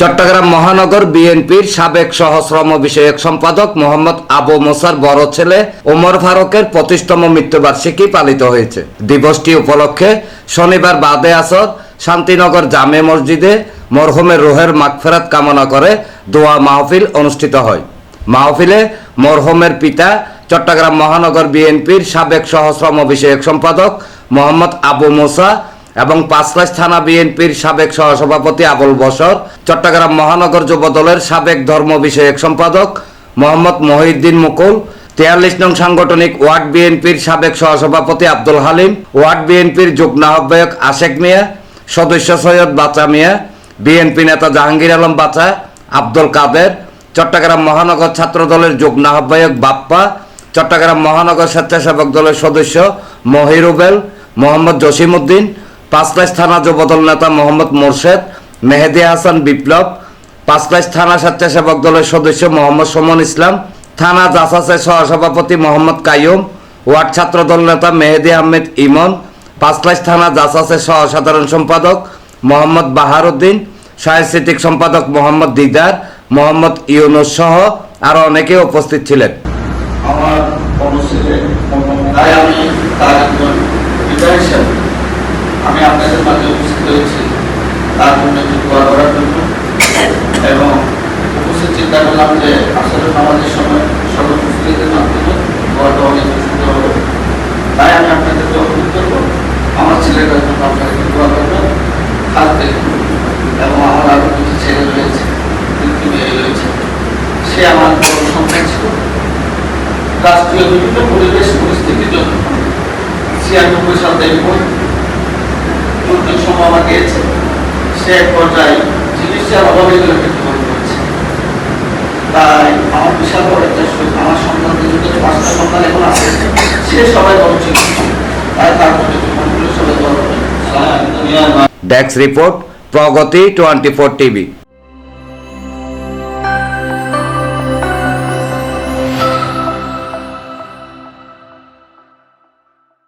চট্টগ্রাম মহানগর বিএনপির সাবেক সহশ্রম বিষয়ক সম্পাদক মোহাম্মদ আবু মোসার বড় ছেলে ওমর ফারুকের পঁচিশতম মৃত্যুবার্ষিকী পালিত হয়েছে। দিবসটি উপলক্ষে শনিবার বাদে আসর শান্তিনগর জামে মসজিদে মরহুমের রোহের মাগফেরাত কামনা করে দোয়া মাহফিল অনুষ্ঠিত হয়। মাহফিলে মরহুমের পিতা চট্টগ্রাম মহানগর বিএনপির সাবেক সহশ্রম বিষয়ক সম্পাদক মোহাম্মদ আবু মোসা এবং পাঁচলাইশ থানা বিএনপির সাবেক সহসভাপতি আবুল বসর চট্টগ্রাম মহানগর যুব দলের সাবেক ধর্ম বিষয়ক সম্পাদক মোহাম্মদ মহিউদ্দিন মুকুল, তেয়াল্লিশ নং সাংগঠনিক ওয়ার্ড বিএনপির সাবেক সহসভাপতি আব্দুল হালিম, ওয়ার্ড বিএনপির যুগ্ম আহ্বায়ক আশেক মিয়া, সদস্য সৈয়দ বাচা মিয়া, বিএনপি নেতা জাহাঙ্গীর আলম বাচা আব্দুল কাদের, চট্টগ্রাম মহানগর ছাত্র দলের যুগ্ম আহ্বায়ক বাপ্পা চট্টগ্রাম মহানগর স্বেচ্ছাসেবক দলের সদস্য মহিরুবেল মোহাম্মদ জসিমউদ্দিন পাঁচলাইশ থানা যুবদল নেতা মোহাম্মদ মোরশেদ, মেহেদি হাসান বিপ্লব, পাঁচলাইশ থানা স্বেচ্ছাসেবক দলের সদস্য মোহাম্মদ সমন ইসলাম, থানা জাসাসের সহসভাপতি মোহাম্মদ কাইয়ুম, ওয়ার্ড ছাত্র দল নেতা মেহেদি আহমেদ ইমন, পাঁচলাইশ থানা জাসাসের সহ সাধারণ সম্পাদক মোহাম্মদ বাহারুদ্দিন সাংস্কৃতিক সম্পাদক মোহাম্মদ দিদার, মোহাম্মদ ইউনুস সহ আরও অনেকে উপস্থিত ছিলেন। আমার তাই আমি তার একজন হিসেবে আমি আপনাদের মাঝে উপস্থিত হয়েছি তার জন্য একটু দোয়া করার জন্য। এবং উপস্থিত চিন্তা করলাম যে আসলে নামাজের সময় উপস্থিতির মাধ্যমে দোয়াটা অনেক সুন্দর হবে। তাই আমি আপনাদেরকে অনুরোধ করব, আমার ছেলেটার জন্য আপনাদেরকে দোয়া করবেন। হাত এবং আমার আরও কিছু ছেলে রয়েছে, তিনটি মেয়ে রয়েছে। সে আমার রাষ্ট্রীয় বিভিন্ন পরিবেশ পরিস্থিতির জন্য। ছিয়ানব্বই সাল দুর্যোগ সম্ভাবনা গিয়েছে। সে এক পর্যায়ে চিকিৎসার অভাবে মৃত্যুবরণ করেছে। তাই আমার বিশাল বড় একটা আমার সন্তানদের যদি পাঁচটা সন্তান এখন আছে। সে সবাই বড় চিকিৎসা তাই তার জন্য সবাই বড় desk report Pragati twenty four TV